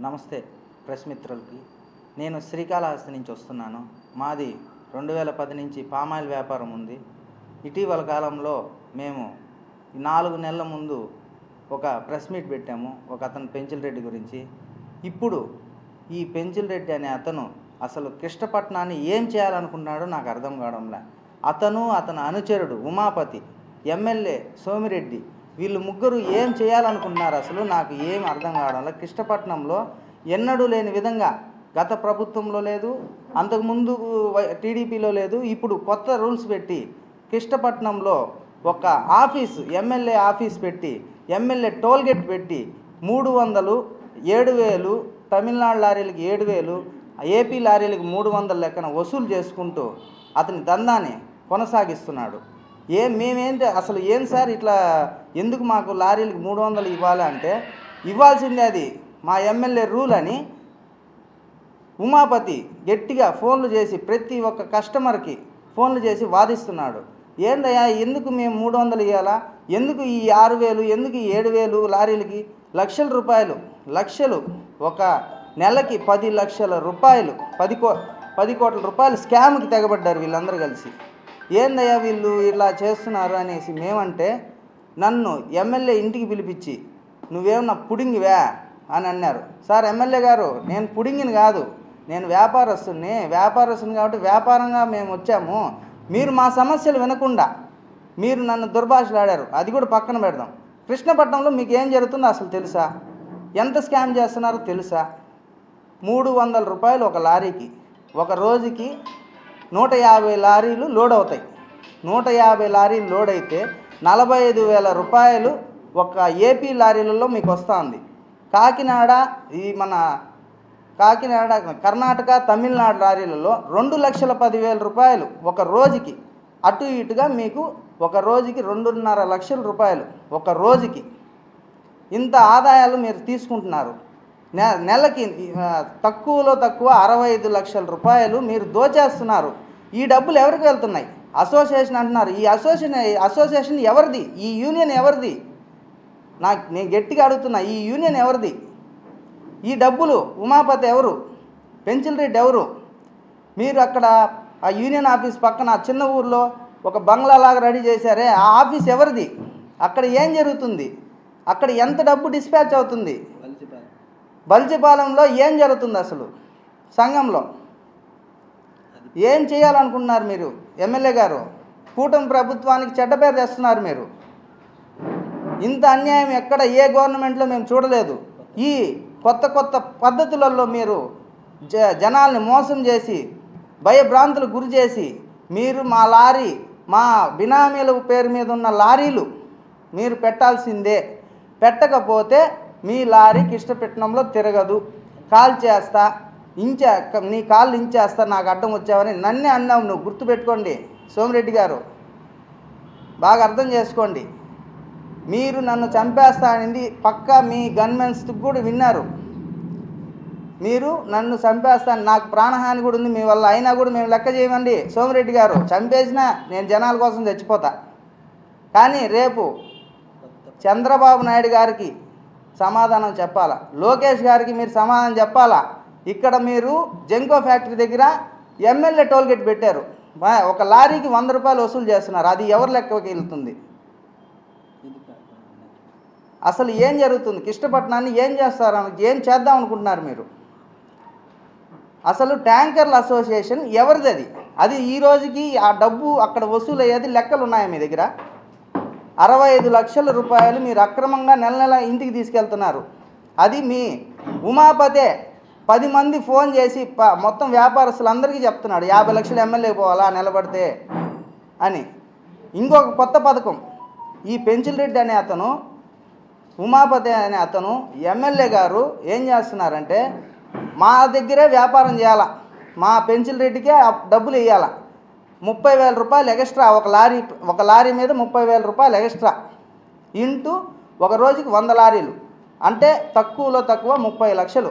నమస్తే ప్రెస్ మిత్రులకి. నేను శ్రీకాళహస్తి నుంచి వస్తున్నాను. మాది రెండు వేల పది నుంచి పామాయిల్ వ్యాపారం ఉంది. ఇటీవల కాలంలో మేము నాలుగు నెలల ముందు ఒక ప్రెస్ మీట్ పెట్టాము ఒక అతను పెంచిల్ రెడ్డి గురించి. ఇప్పుడు ఈ పెంచిల్ రెడ్డి అనే అతను అసలు కృష్ణపట్నాన్ని ఏం చేయాలనుకున్నాడో నాకు అర్థం కావడంలే. అతను అతని అనుచరుడు ఉమాపతి ఎమ్మెల్యే సోమిరెడ్డి వీళ్ళు ముగ్గురు ఏం చేయాలనుకున్నారు అసలు? నాకు ఏం అర్థం కావడంలో కృష్ణపట్నంలో ఎన్నడూ లేని విధంగా గత ప్రభుత్వంలో లేదు అంతకుముందు టీడీపీలో లేదు ఇప్పుడు కొత్త రూల్స్ పెట్టి కృష్ణపట్నంలో ఒక ఆఫీస్ ఎమ్మెల్యే ఆఫీస్ పెట్టి ఎమ్మెల్యే టోల్గేట్ పెట్టి మూడు వందలు ఏడు వేలు తమిళనాడు లారీలకు ఏడు వేలు ఏపీ లారీలకు మూడు వందల లెక్కన వసూలు చేసుకుంటూ అతని దందాన్ని కొనసాగిస్తున్నాడు. ఏం మేమేంటి అసలు ఏం సార్ ఇట్లా ఎందుకు మాకు లారీలకు మూడు వందలు ఇవ్వాలి అంటే ఇవ్వాల్సిందే అది మా ఎమ్మెల్యే రూల్ అని ఉమాపతి గట్టిగా ఫోన్లు చేసి ప్రతి ఒక్క కస్టమర్కి ఫోన్లు చేసి వాదిస్తున్నాడు. ఏందయ్యా ఎందుకు మేము మూడు వందలు ఇవ్వాలా ఎందుకు ఈ ఆరు వేలు ఎందుకు ఈ ఏడు వేలు లారీలకి? లక్షల రూపాయలు లక్షలు ఒక నెలకి పది లక్షల రూపాయలు పది కో పది కోట్ల రూపాయలు స్కామ్కి తెగబడ్డారు వీళ్ళందరూ కలిసి. ఏందయ్యా వీళ్ళు ఇలా చేస్తున్నారు అనేసి మేమంటే నన్ను ఎమ్మెల్యే ఇంటికి పిలిపించి నువ్వేమన్నా పుడింగివా? అని అన్నారు. సార్ ఎమ్మెల్యే గారు నేను పుడింగిని కాదు. నేను వ్యాపారస్తుని వ్యాపారస్తుని కాబట్టి వ్యాపారంగా మేము వచ్చాము. మీరు మా సమస్యలు వినకుండా మీరు నన్ను దుర్భాషలాడారు. అది కూడా పక్కన పెడదాం. కృష్ణపట్నంలో మీకు ఏం జరుగుతుందో అసలు తెలుసా? ఎంత స్కామ్ చేస్తున్నారో తెలుసా? మూడు వందల రూపాయలు ఒక లారీకి ఒక రోజుకి నూట యాభై లారీలు లోడ్ అవుతాయి. నూట యాభై లారీలు లోడ్ అయితే నలభై ఐదు వేల రూపాయలు ఒక ఏపీ లారీలలో మీకు వస్తుంది. కాకినాడ ఈ మన కాకినాడ కర్ణాటక తమిళనాడు లారీలలో రెండు లక్షల పదివేల రూపాయలు ఒక రోజుకి. అటు ఇటుగా మీకు ఒక రోజుకి రెండున్నర లక్షల రూపాయలు ఒక రోజుకి. ఇంత ఆదాయాలు మీరు తీసుకుంటున్నారు. నె నెలకి తక్కువలో తక్కువ అరవై ఐదు లక్షల రూపాయలు మీరు దోచేస్తున్నారు. ఈ డబ్బులు ఎవరికి వెళ్తున్నాయి? అసోసియేషన్ అంటున్నారు. ఈ అసోసియేషన్ అసోసియేషన్ ఎవరిది? ఈ యూనియన్ ఎవరిది? నాకు నేను గట్టిగా అడుగుతున్నా ఈ యూనియన్ ఎవరిది? ఈ డబ్బులు ఉమాపతి ఎవరు? పెంచిల్ రెడ్డి ఎవరు? మీరు అక్కడ ఆ యూనియన్ ఆఫీస్ పక్కన చిన్న ఊర్లో ఒక బంగ్లా లాగా రెడీ చేశారే ఆ ఆఫీస్ ఎవరిది? అక్కడ ఏం జరుగుతుంది? అక్కడ ఎంత డబ్బు డిస్పాచ్ అవుతుంది? బల్జిపాలెంలో ఏం జరుగుతుంది అసలు? సంఘంలో. ఏం చేయాలనుకుంటున్నారు మీరు? ఎమ్మెల్యే గారు కూటమి ప్రభుత్వానికి చెడ్డ పేరు తెస్తున్నారు మీరు. ఇంత అన్యాయం ఎక్కడ ఏ గవర్నమెంట్లో మేము చూడలేదు. ఈ కొత్త కొత్త పద్ధతులలో మీరు జ జనాల్ని మోసం చేసి భయభ్రాంతులు గురి చేసి మీరు మా లారీ మా బినామీల పేరు మీద ఉన్న లారీలు మీరు పెట్టాల్సిందే. పెట్టకపోతే మీ లారీ కిష్టపెట్టడంలో తిరగదు. కాల్ చేస్తా. ఇంచే నీ కాళ్ళు ఇంచేస్తా నాకు అడ్డం వచ్చావని నన్నే అన్నావు నువ్వు. గుర్తుపెట్టుకోండి సోమిరెడ్డి గారు. బాగా అర్థం చేసుకోండి. మీరు నన్ను చంపేస్తానని పక్కా మీ గన్మెన్స్కి కూడా విన్నారు. మీరు నన్ను చంపేస్తాను నాకు ప్రాణహాని కూడా ఉంది మీ వల్ల అయినా కూడా మేము లెక్క చేయమండి సోమిరెడ్డి గారు. చంపేసినా నేను జనాల కోసం చచ్చిపోతా. కానీ రేపు చంద్రబాబు నాయుడు గారికి సమాధానం చెప్పాలా? లోకేష్ గారికి మీరు సమాధానం చెప్పాలా? ఇక్కడ మీరు జంకో ఫ్యాక్టరీ దగ్గర ఎమ్మెల్యే టోల్గేట్ పెట్టారు. ఒక లారీకి వంద రూపాయలు వసూలు చేస్తున్నారు. అది ఎవరి లెక్కకి వెళ్తుంది? అసలు ఏం జరుగుతుంది? కృష్ణపట్నాన్ని ఏం చేస్తారు? ఏం చేద్దాం అనుకుంటున్నారు మీరు? అసలు ట్యాంకర్ల అసోసియేషన్ ఎవరిది అది? అది ఈ రోజుకి ఆ డబ్బు అక్కడ వసూలు అయ్యేది లెక్కలు ఉన్నాయా మీ దగ్గర? అరవై ఐదు లక్షల రూపాయలు మీరు అక్రమంగా నెల నెల ఇంటికి తీసుకెళ్తున్నారు. అది మీ ఉమాపతే పది మంది ఫోన్ చేసి మొత్తం వ్యాపారస్తులందరికీ చెప్తున్నాడు యాభై లక్షలు ఎమ్మెల్యే పోవాలా నిలబడితే అని. ఇంకొక కొత్త పథకం. ఈ పెంచిల్ రెడ్డి అనే అతను ఉమాపతి అనే అతను ఎమ్మెల్యే గారు ఏం చేస్తున్నారంటే మా దగ్గరే వ్యాపారం చేయాలా మా పెన్సిల్ రెడ్డికే డబ్బులు ఇవ్వాలా ముప్పై వేల రూపాయలు ఎక్స్ట్రా ఒక లారీ ఒక లారీ మీద ముప్పై వేల రూపాయలు ఎక్స్ట్రా ఇంటూ ఒక రోజుకి వంద లారీలు. అంటే తక్కువలో తక్కువ ముప్పై లక్షలు.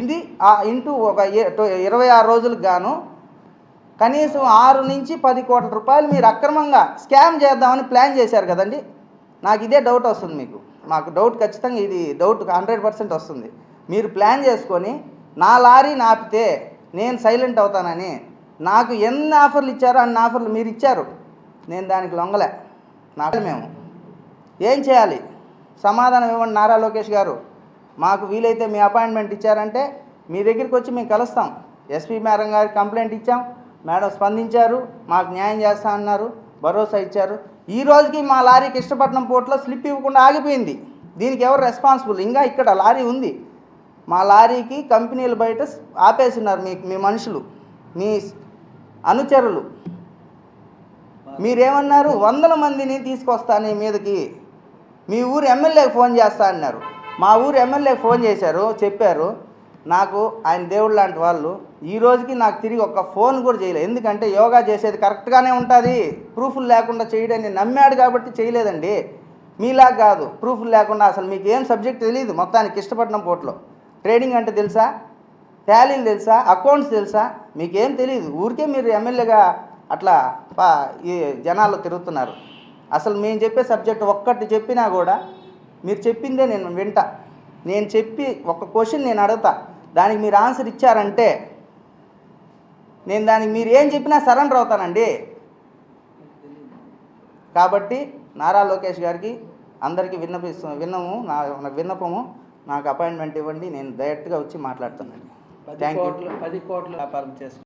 ఇది ఆ ఇంటూ ఒక ఇరవై ఆరు రోజులకు గాను కనీసం ఆరు నుంచి పది కోట్ల రూపాయలు మీరు అక్రమంగా స్కామ్ చేద్దామని ప్లాన్ చేశారు కదండి? నాకు ఇదే డౌట్ వస్తుంది మీకు. మాకు డౌట్ ఖచ్చితంగా ఇది డౌట్ హండ్రెడ్ పర్సెంట్ వస్తుంది. మీరు ప్లాన్ చేసుకొని నా లారీని ఆపితే నేను సైలెంట్ అవుతానని నాకు ఎన్ని ఆఫర్లు ఇచ్చారో అన్ని ఆఫర్లు మీరు ఇచ్చారు. నేను దానికి లొంగలే. నాకు మేము ఏం చేయాలి? సమాధానం ఇవ్వండి నారా లోకేష్ గారు. మాకు వీలైతే మీ అపాయింట్మెంట్ ఇచ్చారంటే మీ దగ్గరికి వచ్చి మేము కలుస్తాం. ఎస్పీ మేడం గారికి కంప్లైంట్ ఇచ్చాం. మేడం స్పందించారు. మాకు న్యాయం చేస్తా అన్నారు. భరోసా ఇచ్చారు. ఈ రోజుకి మా లారీ కృష్ణపట్నం పోర్ట్లో స్లిప్ ఇవ్వకుండా ఆగిపోయింది. దీనికి ఎవరు రెస్పాన్సిబుల్? ఇంకా ఇక్కడ లారీ ఉంది. మా లారీకి కంపెనీలు బయట ఆపేసినారు మీ మీ మనుషులు. మీ అనుచరులు. మీరేమన్నారు? వందల మందిని తీసుకొస్తా నీ మీదకి. మీ ఊరు ఎమ్మెల్యేకి ఫోన్ చేస్తా అన్నారు. మా ఊరు ఎమ్మెల్యేకి ఫోన్ చేశారు చెప్పారు. నాకు ఆయన దేవుడు లాంటి వాళ్ళు. ఈ రోజుకి నాకు తిరిగి ఒక్క ఫోన్ కూడా చేయలేదు. ఎందుకంటే యోగా చేసేది కరెక్ట్గానే ఉంటుంది. ప్రూఫ్లు లేకుండా చేయడని నమ్మాడు కాబట్టి చేయలేదండి. మీలా కాదు. ప్రూఫ్లు లేకుండా అసలు మీకు ఏం సబ్జెక్ట్ తెలియదు మొత్తానికి ఇష్టపడడం పోట్లో ట్రేడింగ్ అంటే తెలుసా? ట్యాలీలు తెలుసా? అకౌంట్స్ తెలుసా? మీకేం తెలియదు ఊరికే మీరు ఎమ్మెల్యేగా అట్లా పా ఈ జనాల్లో తిరుగుతున్నారు. అసలు మేము చెప్పే సబ్జెక్ట్ ఒక్కటి చెప్పినా కూడా మీరు చెప్పిందే నేను వింటా. నేను చెప్పి ఒక క్వశ్చన్ నేను అడుగుతా. దానికి మీరు ఆన్సర్ ఇచ్చారంటే నేను దానికి మీరు ఏం చెప్పినా సరెండర్ అవుతానండి. కాబట్టి నారా లోకేష్ గారికి అందరికీ విన్నపిస్తు విన్నము నా విన్నపము నాకు అపాయింట్మెంట్ ఇవ్వండి నేను డైరెక్ట్గా వచ్చి మాట్లాడుతానండి పది థ్యాంక్ యూ కోట్లు పది కోట్ల వ్యాపారం చేసి